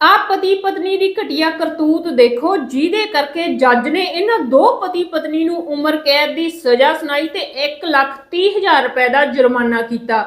ਆ ਪਤੀ ਪਤਨੀ ਦੀ ਘਟੀਆ ਕਰਤੂਤ ਦੇਖੋ, ਜਿਹਦੇ ਕਰਕੇ ਜੱਜ ਨੇ ਇਹਨਾਂ ਦੋ ਪਤੀ ਪਤਨੀ ਨੂੰ ਉਮਰ ਕੈਦ ਦੀ ਸਜ਼ਾ ਸੁਣਾਈ ਤੇ 1 ਲੱਖ ਤੀਹ ਹਜ਼ਾਰ ਰੁਪਏ ਦਾ ਜੁਰਮਾਨਾ ਕੀਤਾ।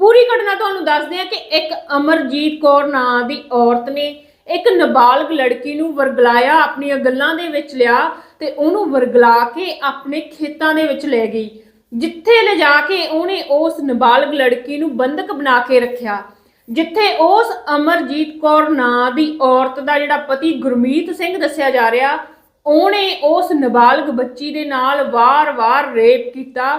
ਪੂਰੀ ਘਟਨਾ ਤੁਹਾਨੂੰ ਦੱਸਦੇ ਆ ਕਿ ਇੱਕ ਅਮਰਜੀਤ ਕੌਰ ਨਾਂ ਦੀ ਔਰਤ ਨੇ ਇੱਕ ਨਾਬਾਲਗ ਲੜਕੀ ਨੂੰ ਵਰਗਲਾਇਆ, ਆਪਣੀਆਂ ਗੱਲਾਂ ਦੇ ਵਿੱਚ ਲਿਆ ਤੇ ਉਹਨੂੰ ਵਰਗਲਾ ਕੇ ਆਪਣੇ ਖੇਤਾਂ ਦੇ ਵਿੱਚ ਲੈ ਗਈ, ਜਿੱਥੇ ਲਿਜਾ ਕੇ ਉਹਨੇ ਉਸ ਨਾਬਾਲਗ ਲੜਕੀ ਨੂੰ ਬੰਦਕ ਬਣਾ ਕੇ ਰੱਖਿਆ। ਜਿੱਥੇ ਉਸ ਅਮਰਜੀਤ ਕੌਰ ਨਾਂ ਦੀ ਔਰਤ ਦਾ ਜਿਹੜਾ ਪਤੀ ਗੁਰਮੀਤ ਸਿੰਘ ਦੱਸਿਆ ਜਾ ਰਿਹਾ, ਉਹਨੇ ਉਸ ਨਾਬਾਲਗ ਬੱਚੀ ਦੇ ਨਾਲ ਵਾਰ-ਵਾਰ ਰੇਪ ਕੀਤਾ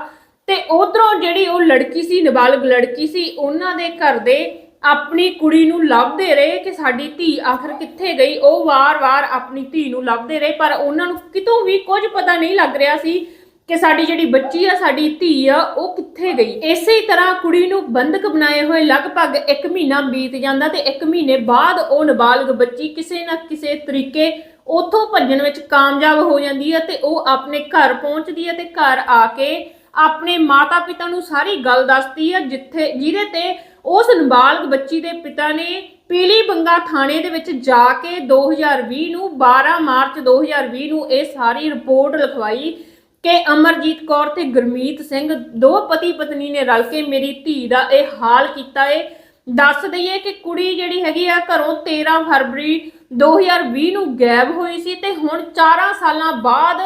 ਤੇ ਉਧਰੋਂ ਜਿਹੜੀ ਉਹ ਲੜਕੀ ਸੀ, ਨਾਬਾਲਗ ਲੜਕੀ ਸੀ, ਉਹਨਾਂ ਦੇ ਘਰ ਦੇ ਆਪਣੀ ਕੁੜੀ ਨੂੰ ਲੱਭਦੇ ਰਹੇ ਕਿ ਸਾਡੀ ਧੀ ਆਖਰ ਕਿੱਥੇ ਗਈ? ਉਹ ਵਾਰ-ਵਾਰ ਆਪਣੀ ਧੀ ਨੂੰ ਲੱਭਦੇ ਰਹੇ, ਪਰ ਉਹਨਾਂ ਨੂੰ ਕਿਤੋਂ ਵੀ ਕੁਝ ਪਤਾ ਨਹੀਂ ਲੱਗ ਰਿਹਾ ਸੀ ਕਿ ਸਾਡੀ ਜਿਹੜੀ ਬੱਚੀ ਆ, ਸਾਡੀ ਧੀ ਆ, ਉਹ ਕਿੱਥੇ ਗਈ? ਇਸੇ ਤਰ੍ਹਾਂ ਕੁੜੀ ਨੂੰ ਬੰਦਕ ਬਣਾਏ ਹੋਏ ਲਗਭਗ 1 ਮਹੀਨਾ ਬੀਤ ਜਾਂਦਾ ਤੇ 1 ਮਹੀਨੇ ਬਾਅਦ ਉਹ ਨਾਬਾਲਗ ਬੱਚੀ ਕਿਸੇ ਨਾ ਕਿਸੇ ਤਰੀਕੇ ਉਥੋਂ ਭੱਜਣ ਵਿੱਚ ਕਾਮਯਾਬ ਹੋ ਜਾਂਦੀ ਹੈ ਤੇ ਉਹ ਆਪਣੇ ਘਰ ਪਹੁੰਚਦੀ ਹੈ ਤੇ ਘਰ ਆ ਕੇ ਆਪਣੇ ਮਾਤਾ-ਪਿਤਾ ਨੂੰ ਸਾਰੀ ਗੱਲ ਦੱਸਦੀ ਹੈ ਜਿੱਥੇ ਜਿਹਦੇ ਤੇ ਉਸ ਨਾਬਾਲਗ ਬੱਚੀ ਦੇ ਪਿਤਾ ਨੇ ਪੀਲੀ ਬੰਗਾ ਥਾਣੇ ਦੇ ਵਿੱਚ ਜਾ ਕੇ 2020 ਨੂੰ 12 ਮਾਰਚ 2020 ਨੂੰ ਇਹ ਸਾਰੀ ਰਿਪੋਰਟ ਲਿਖਵਾਈ ਕਿ ਅਮਰਜੀਤ ਕੌਰ ਤੇ ਗੁਰਮੀਤ ਸਿੰਘ ਦੋ ਪਤੀ ਪਤਨੀ ਨੇ ਰਲ ਕੇ ਮੇਰੀ ਧੀ ਦਾ ਇਹ ਹਾਲ ਕੀਤਾ ਏ। ਦੱਸ ਦਈਏ ਕਿ ਕੁੜੀ ਜਿਹੜੀ ਹੈਗੀ ਆ, ਘਰੋਂ 13 ਫਰਵਰੀ 2020 ਨੂੰ ਗਾਇਬ ਹੋਈ ਸੀ ਤੇ ਹੁਣ 4 ਸਾਲਾਂ ਬਾਅਦ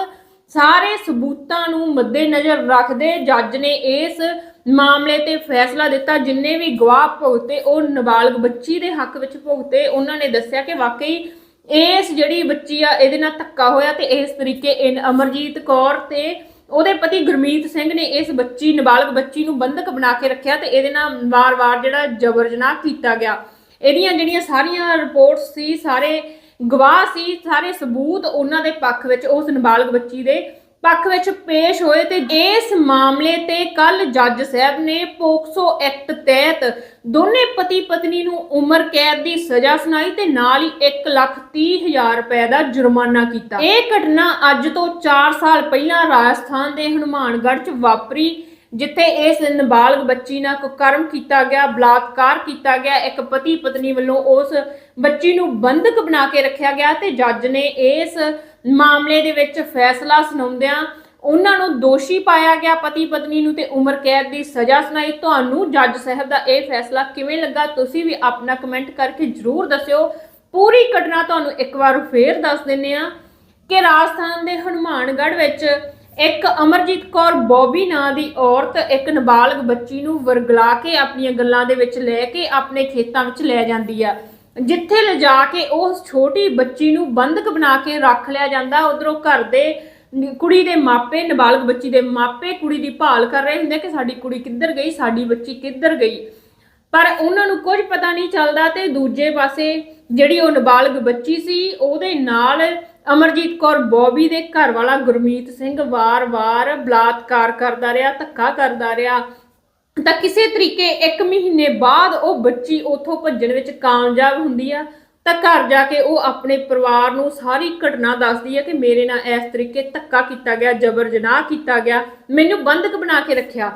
ਸਾਰੇ ਸਬੂਤਾਂ ਨੂੰ ਮੱਦੇਨਜ਼ਰ ਰੱਖਦੇ ਜੱਜ ਨੇ ਇਸ ਮਾਮਲੇ ਤੇ ਫੈਸਲਾ ਦਿੱਤਾ। ਜਿੰਨੇ ਵੀ ਗਵਾਹ ਭੁਗਤੇ ਉਹ ਨਾਬਾਲਗ ਬੱਚੀ ਦੇ ਹੱਕ ਵਿੱਚ ਭੁਗਤੇ। ਉਹਨਾਂ ਨੇ ਦੱਸਿਆ ਕਿ ਵਾਕਈ ਇਸ ਜਿਹੜੀ ਬੱਚੀ ਆ, ਇਹਦੇ ਨਾਲ ਧੱਕਾ ਹੋਇਆ ਤੇ ਇਸ ਤਰੀਕੇ ਇਨ ਅਮਰਜੀਤ ਕੌਰ ਤੇ ਉਹਦੇ ਪਤੀ ਗੁਰਮੀਤ ਸਿੰਘ ਨੇ ਇਸ ਬੱਚੀ, ਨਾਬਾਲਗ ਬੱਚੀ ਨੂੰ ਬੰਧਕ ਬਣਾ ਕੇ ਰੱਖਿਆ ਤੇ ਇਹਦੇ ਨਾਲ ਵਾਰ-ਵਾਰ ਜਿਹੜਾ ਜ਼ਬਰ ਜਨਾਹ ਕੀਤਾ ਗਿਆ। ਇਹਦੀਆਂ ਜਿਹੜੀਆਂ ਸਾਰੀਆਂ ਰਿਪੋਰਟਸ ਸੀ, ਸਾਰੇ ਗਵਾਹ ਸੀ, ਸਾਰੇ ਸਬੂਤ ਉਹਨਾਂ ਦੇ ਪੱਖ ਵਿੱਚ ਉਸ ਨਾਬਾਲਗ ਬੱਚੀ ਦੇ ਪੱਖ ਵਿੱਚ ਪੇਸ਼ ਹੋਏ ਤੇ ਇਸ ਮਾਮਲੇ ਤੇ ਕੱਲ ਜੱਜ ਸਾਹਿਬ ਨੇ ਪੋਕਸੋ ਐਕਟ ਤਹਿਤ ਦੋਨੇ ਪਤੀ ਪਤਨੀ ਨੂੰ ਉਮਰ ਕੈਦ ਦੀ ਸਜ਼ਾ ਸੁਣਾਈ ਤੇ ਨਾਲ ਹੀ 1 ਰੁਪਏ ਦਾ ਜੁਰਮਾਨਾ ਕੀਤਾ। ਇਹ ਘਟਨਾ ਅੱਜ ਤੋਂ 4 ਸਾਲ ਪਹਿਲਾਂ ਰਾਜਸਥਾਨ ਦੇ ਹਨੂਮਾਨਗੜ੍ਹ 'ਚ ਵਾਪਰੀ, ਜਿੱਥੇ ਇਸ ਨਾਬਾਲਗ ਬੱਚੀ ਨਾਲ ਕੁਕਰਮ ਕੀਤਾ ਗਿਆ, ਬਲਾਤਕਾਰ ਕੀਤਾ ਗਿਆ। ਇੱਕ ਪਤੀ ਪਤਨੀ ਵੱਲੋਂ ਉਸ ਬੱਚੀ ਨੂੰ ਬੰਧਕ ਬਣਾ ਕੇ ਰੱਖਿਆ ਗਿਆ ਤੇ ਜੱਜ ਨੇ ਇਸ ਮਾਮਲੇ ਦੇ ਵਿੱਚ ਫੈਸਲਾ ਸੁਣਾਉਂਦਿਆਂ ਉਹਨਾਂ ਨੂੰ ਦੋਸ਼ੀ ਪਾਇਆ ਗਿਆ ਪਤੀ ਪਤਨੀ ਨੂੰ ਤੇ ਉਮਰ ਕੈਦ ਦੀ ਸਜ਼ਾ ਸੁਣਾਈ। ਤੁਹਾਨੂੰ ਜੱਜ ਸਾਹਿਬ ਦਾ ਇਹ ਫੈਸਲਾ ਕਿਵੇਂ ਲੱਗਾ? ਤੁਸੀਂ ਵੀ ਆਪਣਾ ਕਮੈਂਟ ਕਰਕੇ ਜਰੂਰ ਦੱਸਿਓ। ਪੂਰੀ ਘਟਨਾ ਤੁਹਾਨੂੰ ਇੱਕ ਵਾਰ ਫੇਰ ਦੱਸ ਦਿੰਨੇ ਆ ਕਿ ਰਾਜਸਥਾਨ ਦੇ ਹਨੂਮਾਨਗੜ੍ਹ ਵਿੱਚ ਇੱਕ ਅਮਰਜੀਤ ਕੌਰ ਬੋਬੀ ਨਾਂ ਦੀ ਔਰਤ ਇੱਕ ਨਾਬਾਲਗ ਬੱਚੀ ਨੂੰ ਵਰਗਲਾ ਕੇ ਆਪਣੀਆਂ ਗੱਲਾਂ ਦੇ ਵਿੱਚ ਲੈ ਕੇ ਆਪਣੇ ਖੇਤਾਂ ਵਿੱਚ ਲੈ ਜਾਂਦੀ ਆ। ਜਿੱਥੇ ਲਿਜਾ ਕੇ ਉਸ ਛੋਟੀ ਬੱਚੀ ਨੂੰ ਬੰਦਕ ਬਣਾ ਕੇ ਰੱਖ ਲਿਆ ਜਾਂਦਾ, ਉਧਰੋਂ ਘਰ ਦੇ ਕੁੜੀ ਦੇ ਮਾਪੇ, ਨਾਬਾਲਗ ਬੱਚੀ ਦੇ ਮਾਪੇ ਕੁੜੀ ਦੀ ਭਾਲ ਕਰ ਰਹੇ ਹੁੰਦੇ ਕਿ ਸਾਡੀ ਕੁੜੀ ਕਿੱਧਰ ਗਈ, ਸਾਡੀ ਬੱਚੀ ਕਿੱਧਰ ਗਈ। ਪਰ ਉਹਨਾਂ ਨੂੰ ਕੁਝ ਪਤਾ ਨਹੀਂ ਚੱਲਦਾ ਤੇ ਦੂਜੇ ਪਾਸੇ ਜਿਹੜੀ ਉਹ ਨਾਬਾਲਗ ਬੱਚੀ ਸੀ, ਉਹਦੇ ਨਾਲ ਅਮਰਜੀਤ ਕੌਰ ਬੋਬੀ ਦੇ ਘਰ ਵਾਲਾ ਗੁਰਮੀਤ ਸਿੰਘ ਵਾਰ-ਵਾਰ ਬਲਾਤਕਾਰ ਕਰਦਾ ਰਿਹਾ, ਧੱਕਾ ਕਰਦਾ ਰਿਹਾ। ਤਾਂ ਕਿਸੇ ਤਰੀਕੇ 1 ਮਹੀਨੇ ਬਾਅਦ ਉਹ ਬੱਚੀ ਉਥੋਂ ਭੱਜਣ ਵਿੱਚ ਕਾਮਯਾਬ ਹੁੰਦੀ ਆ, ਤਾਂ ਘਰ ਜਾ ਕੇ ਉਹ ਆਪਣੇ ਪਰਿਵਾਰ ਨੂੰ ਸਾਰੀ ਘਟਨਾ ਦੱਸਦੀ ਹੈ ਕਿ ਮੇਰੇ ਨਾਲ ਇਸ ਤਰੀਕੇ ਧੱਕਾ ਕੀਤਾ ਗਿਆ ਜ਼ਬਰ ਜਨਾਹ ਕੀਤਾ ਗਿਆ, ਮੈਨੂੰ ਬੰਧਕ ਬਣਾ ਕੇ ਰੱਖਿਆ।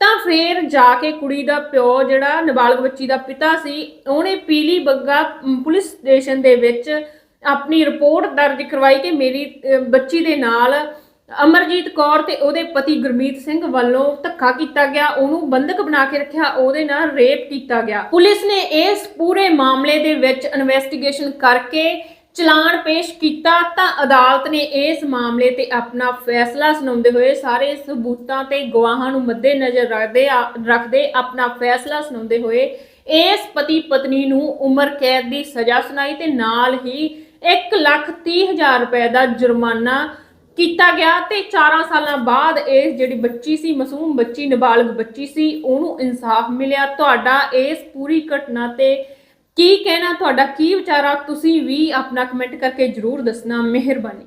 ਤਾਂ ਫੇਰ ਜਾ ਕੇ ਕੁੜੀ ਦਾ ਪਿਓ ਜਿਹੜਾ ਨਾਬਾਲਗ ਬੱਚੀ ਦਾ ਪਿਤਾ ਸੀ, ਉਹਨੇ ਪੀਲੀ ਬੱਗਾ ਪੁਲਿਸ ਸਟੇਸ਼ਨ ਦੇ ਵਿੱਚ ਆਪਣੀ ਰਿਪੋਰਟ ਦਰਜ ਕਰਵਾਈ ਕਿ ਮੇਰੀ ਬੱਚੀ ਦੇ ਨਾਲ ਅਮਰਜੀਤ ਕੌਰ ਤੇ ਉਹਦੇ ਪਤੀ ਗੁਰਮੀਤ ਸਿੰਘ ਵੱਲੋਂ ਧੱਕਾ ਕੀਤਾ ਗਿਆ, ਉਹਨੂੰ ਬੰਦਕ ਬਣਾ ਕੇ ਰੱਖਿਆ, ਉਹਦੇ ਨਾਲ ਰੇਪ ਕੀਤਾ ਗਿਆ। ਪੁਲਿਸ ਨੇ ਇਸ ਪੂਰੇ ਮਾਮਲੇ ਦੇ ਵਿੱਚ ਇਨਵੈਸਟੀਗੇਸ਼ਨ ਕਰਕੇ ਚਲਾਨ ਪੇਸ਼ ਕੀਤਾ, ਤਾਂ ਅਦਾਲਤ ਨੇ ਇਸ ਮਾਮਲੇ ਤੇ ਆਪਣਾ ਫੈਸਲਾ ਸੁਣਾਉਂਦੇ ਹੋਏ ਸਾਰੇ ਸਬੂਤਾਂ ਤੇ ਗਵਾਹਾਂ ਨੂੰ ਮੱਦੇਨਜ਼ਰ ਰੱਖਦੇ ਰੱਖਦੇ ਆਪਣਾ ਫੈਸਲਾ ਸੁਣਾਉਂਦੇ ਹੋਏ ਇਸ ਪਤੀ ਪਤਨੀ ਨੂੰ ਉਮਰ ਕੈਦ ਦੀ ਸਜ਼ਾ ਸੁਣਾਈ ਤੇ ਨਾਲ ਹੀ 1 ਲੱਖ ਤੀਹ ਹਜ਼ਾਰ ਰੁਪਏ ਦਾ ਜੁਰਮਾਨਾ ਕੀਤਾ ਗਿਆ ਤੇ 4 ਸਾਲਾਂ ਬਾਅਦ ਇਹ ਜਿਹੜੀ ਬੱਚੀ ਸੀ, ਮਾਸੂਮ ਬੱਚੀ, ਨਾਬਾਲਗ ਬੱਚੀ ਸੀ, ਉਹਨੂੰ ਇਨਸਾਫ ਮਿਲਿਆ। ਤੁਹਾਡਾ ਇਸ ਪੂਰੀ ਘਟਨਾ ਤੇ ਕੀ ਕਹਿਣਾ, ਤੁਹਾਡਾ ਕੀ ਵਿਚਾਰਾ ਤੁਸੀਂ ਵੀ ਆਪਣਾ ਕਮੈਂਟ ਕਰਕੇ ਜਰੂਰ ਦੱਸਣਾ। ਮਿਹਰਬਾਨੀ।